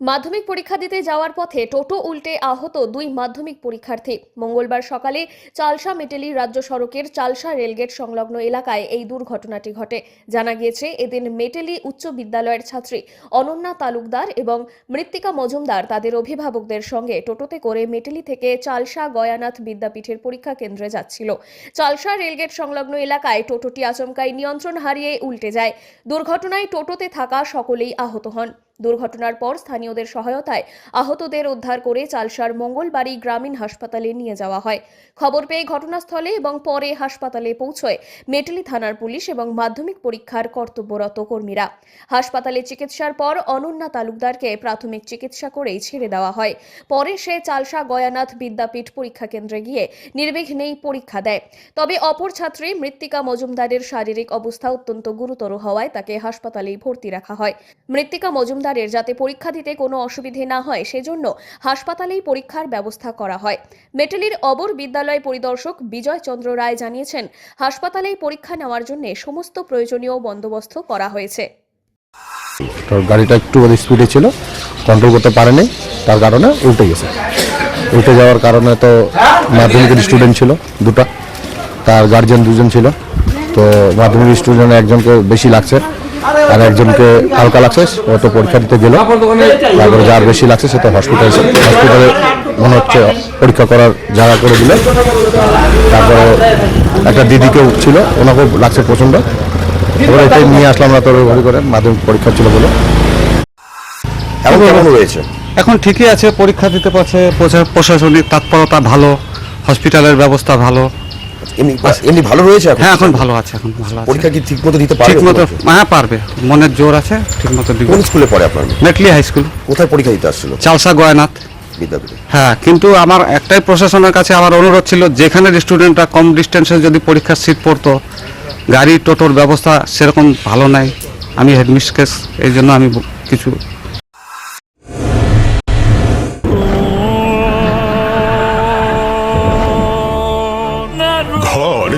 মাধ্যমিক পরীক্ষা দিতে যাওয়ার পথে টোটো উল্টে আহত দুই মাধ্যমিক পরীক্ষার্থী। মঙ্গলবার সকালে চালসা মেটেলি রাজ্য সড়কের চালসা রেলগেট সংলগ্ন এলাকায় এই দুর্ঘটনাটি ঘটে। জানা গিয়েছে, এদিন মেটেলি উচ্চ বিদ্যালয়ের ছাত্রী অনন্যা তালুকদার এবং মৃত্তিকা মজুমদার তাদের অভিভাবকদের সঙ্গে টোটোতে করে মেটেলি থেকে চালসা গয়ানাথ বিদ্যাপীঠের পরীক্ষা কেন্দ্রে যাচ্ছিল। চালসা রেলগেট সংলগ্ন এলাকায় টোটোটি আচমকাই নিয়ন্ত্রণ হারিয়ে উল্টে যায়। দুর্ঘটনায় টোটোতে থাকা সকলেই আহত হন। দুর্ঘটনার পর স্থানীয়দের সহায়তায় আহতদের উদ্ধার করে চালসার মঙ্গলবাড়ি গ্রামীণ হাসপাতালে নিয়ে যাওয়া হয়। খবর পেয়ে ঘটনাস্থলে এবং পরে হাসপাতালে পৌঁছয় মেটেলি থানার পুলিশ এবং মাধ্যমিক পরীক্ষার কর্তব্যরত কর্মীরা। হাসপাতালে চিকিৎসার পর অনন্যা তালুকদারকে প্রাথমিক চিকিৎসা করেই ছেড়ে দেওয়া হয়। পরে সে চালসা গয়ানাথ বিদ্যাপীঠ পরীক্ষা কেন্দ্রে গিয়ে নির্বিঘ্নেই পরীক্ষা দেয়। তবে অপর ছাত্রী মৃত্তিকা মজুমদারের শারীরিক অবস্থা অত্যন্ত গুরুতর হওয়ায় তাকে হাসপাতালেই ভর্তি রাখা হয়। মৃত্তিকা মজুমদারের যাতে পরীক্ষা দিতে কোনো অসুবিধে না হয়, সেজন্য হাসপাতালেই পরীক্ষার ব্যবস্থা করা হয়। মেটেলির অবর বিদ্যালয় পরিদর্শক বিজয় চন্দ্র রায় জানিয়েছেন, হাসপাতালেই পরীক্ষা নেওয়ার জন্য সমস্ত প্রয়োজনীয় বন্দোবস্ত করা হয়েছে। গাড়িটা একটু স্পিডে ছিল কন্ট্রোল করতে পারেনি, তার কারণে উল্টে গেছে। উল্টে যাওয়ার কারণে তো মাধ্যমিকের স্টুডেন্ট ছিল দুটো, তার গার্জিয়ান দুজন ছিল। তো মাধ্যমিক স্টুডেন্ট একজনকে বেশি লাগছে। আর একজনকে হালকা লাগছে ও তো পরীক্ষা দিতে গেল। তারপরে যার বেশি লাগছে সে তো হসপিটাল হসপিটালে মনে হচ্ছে পরীক্ষা করার জায়গা করে দিলে। তারপরে একটা দিদিকেও ছিল ওনাকেও লাগছে প্রচণ্ড এবার এটাই নিয়ে আসলাম আমরা তরবারি করে মাধ্যমিক পরীক্ষা ছিল বলে। এখন কেমন রয়েছে? এখন ঠিকই আছে পরীক্ষা দিতে পারছে প্রশা- প্রশাসনিক তৎপরতা ভালো হসপিটালের ব্যবস্থা ভালো। এমনি এমনি ভালো রয়েছে হ্যাঁ এখন ভালো আছে এখন ভালো আছে। পরীক্ষা কি ঠিক মতো দিতে পারবে ঠিক মতো হ্যাঁ পারবে। মনের জোর আছে ঠিক মতো দিবে। কোন স্কুলে পড়ে আপনার মেটলি হাই স্কুল। কোথায় পরীক্ষা দিতে আসছিল? চালসা গয়নাথ। হ্যাঁ কিন্তু আমার একটাই প্রশাসনের কাছে আমার অনুরোধ ছিল যেখানে স্টুডেন্টরা কম ডিস্টেন্সে যদি পরীক্ষার সিট পড়তো গাড়ি টোটোর ব্যবস্থা সেরকম ভালো নাই। আমি হেডমিস্ট্রেস এই জন্য আমি কিছু